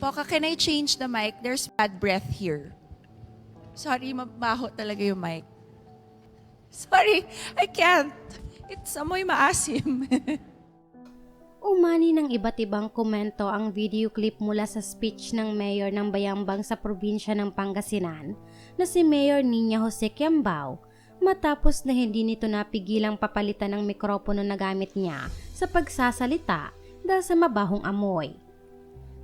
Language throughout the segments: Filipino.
Poka, can I change the mic? There's bad breath here. Sorry, mabaho talaga yung mic. Sorry, I can't. It's amoy maasim. Umani ng iba't ibang komento ang video clip mula sa speech ng mayor ng Bayambang sa probinsya ng Pangasinan na si Mayor Nina Jose Quiambao matapos na hindi nito napigilang papalitan ng mikropono na gamit niya sa pagsasalita dahil sa mabahong amoy.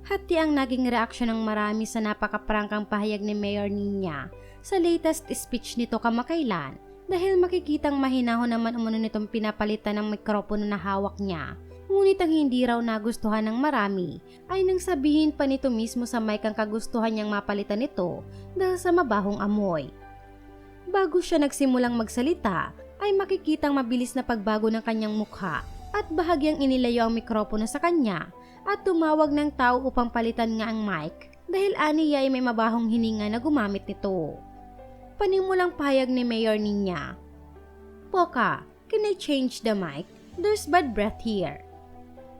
Hati ang naging reaksyon ng marami sa napakaprangkang pahayag ni Mayor Nina sa latest speech nito kamakailan dahil makikitang mahinahon naman umano nitong pinapalitan ng mikropono na hawak niya Ngunit ang hindi raw nagustuhan ng marami ay nang sabihin pa nito mismo sa mic ang kagustuhan niyang mapalitan nito dahil sa mabahong amoy. Bago siya nagsimulang magsalita, ay makikitang mabilis na pagbago ng kanyang mukha at bahagyang inilayo ang mikropono sa kanya at tumawag ng tao upang palitan nga ang mic dahil aniya ay may mabahong hininga na gumamit nito. Panimulang pahayag ni Mayor Ninya, Poka, can I change the mic? There's bad breath here.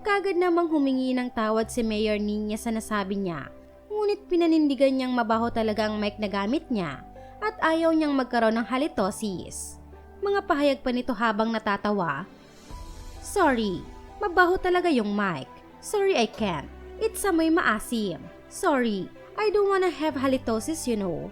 Kagad namang humingi ng tawad si Mayor Ninya sa nasabi niya, ngunit pinanindigan niyang mabaho talaga ang mic na gamit niya at ayaw niyang magkaroon ng halitosis. Mga pahayag pa nito habang natatawa. Sorry, mabaho talaga yung mic. Sorry I can't. It's amoy maasim. Sorry, I don't wanna have halitosis you know.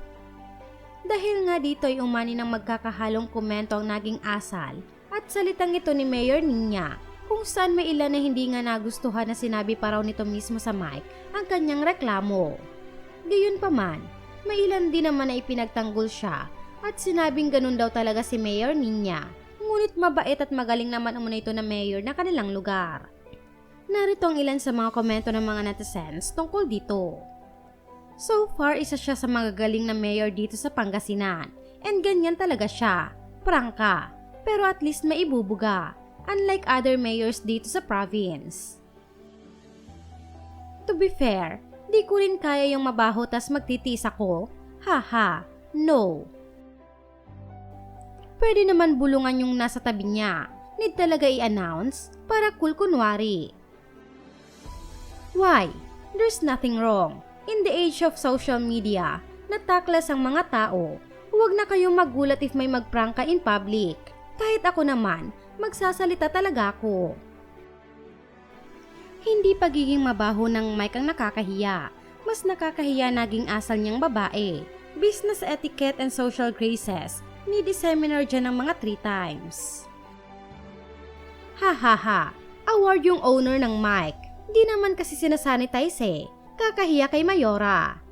Dahil nga dito ay umani ng magkakahalong komento ang naging asal at salitang ito ni Mayor Ninya kung saan may ilan na hindi nga nagustuhan na sinabi pa raw nito mismo sa mic ang kanyang reklamo. Gayon pa man, may ilan din naman na ipinagtanggol siya at sinabing ganun daw talaga si Mayor Ninya. Ngunit mabait at magaling naman umuna ito na mayor na kanilang lugar. Narito ang ilan sa mga komento ng mga netizens tungkol dito. So far, isa siya sa mga galing na mayor dito sa Pangasinan. And ganyan talaga siya. Prangka. Pero at least may ibubuga unlike other mayors dito sa province. To be fair, di ko rin kaya yung mabaho tas magtitis ako. Haha, no. Pwede naman bulungan yung nasa tabi niya. Need talaga i-announce para cool kunwari. Why? There's nothing wrong. In the age of social media, nataklas ang mga tao. Huwag na kayong magulat if may magprangka in public. Kahit ako naman, magsasalita talaga ako. Hindi pagiging mabaho ng mic ang nakakahiya. Mas nakakahiya naging asal niyang babae. Business etiquette and social graces, ni-seminar dyan ng mga three times. Ha ha ha, award yung owner ng mic. Di naman kasi sinasanitize eh. Kakahiya kay Mayora.